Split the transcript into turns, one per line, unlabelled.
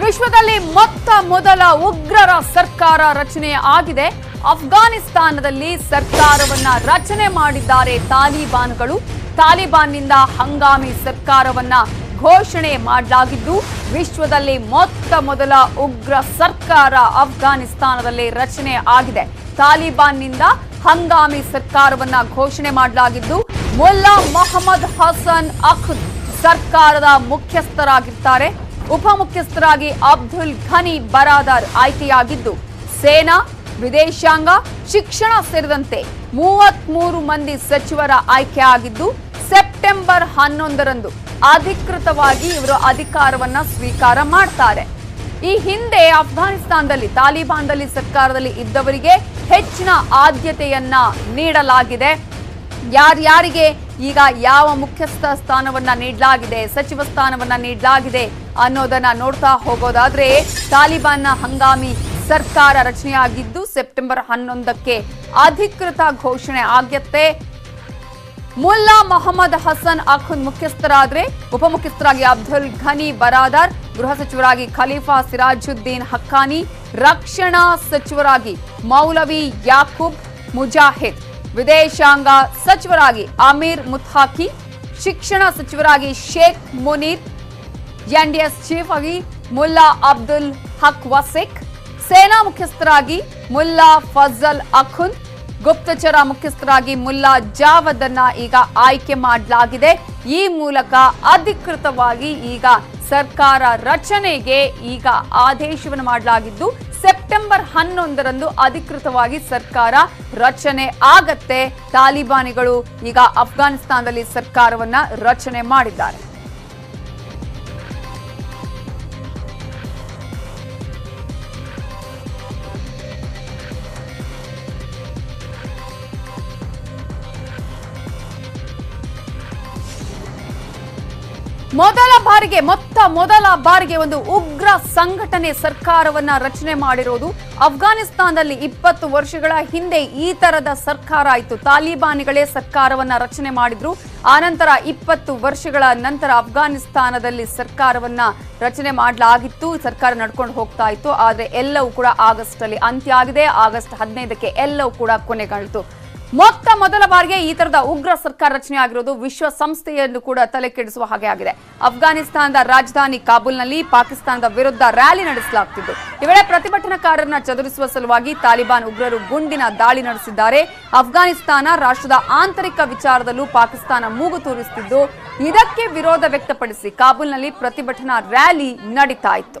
ವಿಶ್ವದಲ್ಲಿ ಮೊತ್ತ ಮೊದಲ ಉಗ್ರರ ಸರ್ಕಾರ ರಚನೆ ಆಗಿದೆ. ಅಫ್ಘಾನಿಸ್ತಾನದಲ್ಲಿ ಸರ್ಕಾರವನ್ನ ರಚನೆ ಮಾಡಿದ್ದಾರೆ ತಾಲಿಬಾನ್ಗಳು. ತಾಲಿಬಾನ್ನಿಂದ ಹಂಗಾಮಿ ಸರ್ಕಾರವನ್ನ ಘೋಷಣೆ ಮಾಡಲಾಗಿದ್ದು, ವಿಶ್ವದಲ್ಲಿ ಮೊತ್ತ ಮೊದಲ ಉಗ್ರ ಸರ್ಕಾರ ಅಫ್ಘಾನಿಸ್ತಾನದಲ್ಲಿ ರಚನೆ ಆಗಿದೆ. ತಾಲಿಬಾನ್ನಿಂದ ಹಂಗಾಮಿ ಸರ್ಕಾರವನ್ನ ಘೋಷಣೆ ಮಾಡಲಾಗಿದ್ದು, ಮೊಲ್ಲಾ ಮೊಹಮ್ಮದ್ ಹಸನ್ ಅಖ್ ಸರ್ಕಾರದ ಮುಖ್ಯಸ್ಥರಾಗಿರ್ತಾರೆ. ಉಪಮುಖ್ಯಸ್ಥರಾಗಿ ಅಬ್ದುಲ್ ಘನಿ ಬರಾದರ್ ಆಯ್ಕೆಯಾಗಿದ್ದು, ಸೇನಾ, ವಿದೇಶಾಂಗ, ಶಿಕ್ಷಣ ಸೇರಿದಂತೆ ಮೂವತ್ಮೂರು ಮಂದಿ ಸಚಿವರ ಆಯ್ಕೆ ಆಗಿದ್ದು ಸೆಪ್ಟೆಂಬರ್ ಹನ್ನೊಂದರಂದು ಅಧಿಕೃತವಾಗಿ ಇವರು ಅಧಿಕಾರವನ್ನ ಸ್ವೀಕಾರ ಮಾಡ್ತಾರೆ. ಈ ಹಿಂದೆ ಅಫ್ಘಾನಿಸ್ತಾನದಲ್ಲಿ ತಾಲಿಬಾನ್ದಲ್ಲಿ ಸರ್ಕಾರದಲ್ಲಿ ಇದ್ದವರಿಗೆ ಹೆಚ್ಚಿನ ಆದ್ಯತೆಯನ್ನ ನೀಡಲಾಗಿದೆ. ಯಾರ್ಯಾರಿಗೆ ಈಗ ಯಾವ ಮುಖ್ಯಸ್ಥ ಸ್ಥಾನವನ್ನ ನೀಡಲಾಗಿದೆ, ಸಚಿವ ಸ್ಥಾನವನ್ನ ನೀಡಲಾಗಿದೆ ಅನ್ನೋದನ್ನ ನೋಡ್ತಾ ಹೋಗೋದಾದ್ರೆ ತಾಲಿಬಾನ್ನ ಹಂಗಾಮಿ ಸರ್ಕಾರ ರಚನೆಯಾಗಿದ್ದು ಸೆಪ್ಟೆಂಬರ್ ಹನ್ನೊಂದಕ್ಕೆ ಅಧಿಕೃತ ಘೋಷಣೆ ಆಗತ್ತೆ. ಮುಲ್ಲಾ ಮೊಹಮ್ಮದ್ ಹಸನ್ ಅಖುನ್ ಮುಖ್ಯಸ್ಥರಾದ್ರೆ ಉಪಮುಖ್ಯಸ್ಥರಾಗಿ ಅಬ್ದುಲ್ ಘನಿ ಬರಾದರ್, ಗೃಹ ಸಚಿವರಾಗಿ ಖಲೀಫಾ ಸಿರಾಜುದ್ದೀನ್ ಹಕ್ಕಾನಿ, ರಕ್ಷಣಾ ಸಚಿವರಾಗಿ ಮೌಲವಿ ಯಾಕೂಬ್ ಮುಜಾಹಿದ್, ವಿದೇಶಾಂಗ ಸಚಿವರಾಗಿ ಅಮೀರ್ ಮುತ್ಹಾಕಿ, ಶಿಕ್ಷಣ ಸಚಿವರಾಗಿ ಶೇಖ್ ಮುನೀರ್ ಎನ್ಡಿಎಸ್ ಚೀಫ್ ಆಗಿ ಮುಲ್ಲಾ ಅಬ್ದುಲ್ ಹಕ್ ವಸಿಕ್, ಸೇನಾ ಮುಖ್ಯಸ್ಥರಾಗಿ ಮುಲ್ಲಾ ಫಜಲ್ ಅಖುನ್, ಗುಪ್ತಚರ ಮುಖ್ಯಸ್ಥರಾಗಿ ಮುಲ್ಲಾ ಜಾವದ್ ಅನ್ನ ಈಗ ಆಯ್ಕೆ ಮಾಡಲಾಗಿದೆ. ಈ ಮೂಲಕ ಅಧಿಕೃತವಾಗಿ ಈಗ ಸರ್ಕಾರ ರಚನೆಗೆ ಈಗ ಆದೇಶವನ್ನು ಮಾಡಲಾಗಿದ್ದು, ಸೆಪ್ಟೆಂಬರ್ ಹನ್ನೊಂದರಂದು ಅಧಿಕೃತವಾಗಿ ಸರ್ಕಾರ ರಚನೆ ಆಗತ್ತೆ. ತಾಲಿಬಾನಿಗಳು ಈಗ ಅಫ್ಘಾನಿಸ್ತಾನದಲ್ಲಿ ಸರ್ಕಾರವನ್ನ ರಚನೆ ಮಾಡಿದ್ದಾರೆ. ಮೊದಲ ಬಾರಿಗೆ, ಮೊತ್ತ ಮೊದಲ ಬಾರಿಗೆ ಒಂದು ಉಗ್ರ ಸಂಘಟನೆ ಸರ್ಕಾರವನ್ನ ರಚನೆ ಮಾಡಿರೋದು ಅಫ್ಘಾನಿಸ್ತಾನದಲ್ಲಿ ಇಪ್ಪತ್ತು ವರ್ಷಗಳ ಹಿಂದೆ ಈ ತರದ ಸರ್ಕಾರ ಆಯಿತು. ತಾಲಿಬಾನಿಗಳೇ ಸರ್ಕಾರವನ್ನ ರಚನೆ ಮಾಡಿದ್ರು. ಆನಂತರ ಇಪ್ಪತ್ತು ವರ್ಷಗಳ ನಂತರ ಅಫ್ಘಾನಿಸ್ತಾನದಲ್ಲಿ ಸರ್ಕಾರವನ್ನ ರಚನೆ ಮಾಡಲಾಗಿತ್ತು, ಸರ್ಕಾರ ನಡ್ಕೊಂಡು ಹೋಗ್ತಾ ಇತ್ತು. ಆದ್ರೆ ಎಲ್ಲವೂ ಕೂಡ ಆಗಸ್ಟ್ ಅಲ್ಲಿ ಅಂತ್ಯ ಆಗಿದೆ. ಆಗಸ್ಟ್ ಹದಿನೈದಕ್ಕೆ ಎಲ್ಲವೂ ಕೂಡ ಕೊನೆಗಾಣಿತು ಮೊತ್ತ ಮೊದಲ ಬಾರಿಗೆ ಈ ತರದ ಉಗ್ರ ಸರ್ಕಾರ ರಚನೆ ಆಗಿರೋದು ವಿಶ್ವಸಂಸ್ಥೆಯನ್ನು ಕೂಡ ತಲೆ ಕೆಡಿಸುವ ಹಾಗೆ ಆಗಿದೆ. ಅಫ್ಘಾನಿಸ್ತಾನದ ರಾಜಧಾನಿ ಕಾಬೂಲ್ನಲ್ಲಿ ಪಾಕಿಸ್ತಾನದ ವಿರುದ್ಧ ರ್ಯಾಲಿ ನಡೆಸಲಾಗುತ್ತಿದ್ದು ಈ ವೇಳೆ ಪ್ರತಿಭಟನಾಕಾರರನ್ನ ಚದುರಿಸುವ ಸಲುವಾಗಿ ತಾಲಿಬಾನ್ ಉಗ್ರರು ಗುಂಡಿನ ದಾಳಿ ನಡೆಸಿದ್ದಾರೆ. ಅಫ್ಘಾನಿಸ್ತಾನ ರಾಷ್ಟ್ರದ ಆಂತರಿಕ ವಿಚಾರದಲ್ಲೂ ಪಾಕಿಸ್ತಾನ ಮೂಗು ತೂರಿಸುತ್ತಿದ್ದು ಇದಕ್ಕೆ ವಿರೋಧ ವ್ಯಕ್ತಪಡಿಸಿ ಕಾಬೂಲ್ನಲ್ಲಿ ಪ್ರತಿಭಟನಾ ರ್ಯಾಲಿ ನಡೀತಾ ಇತ್ತು.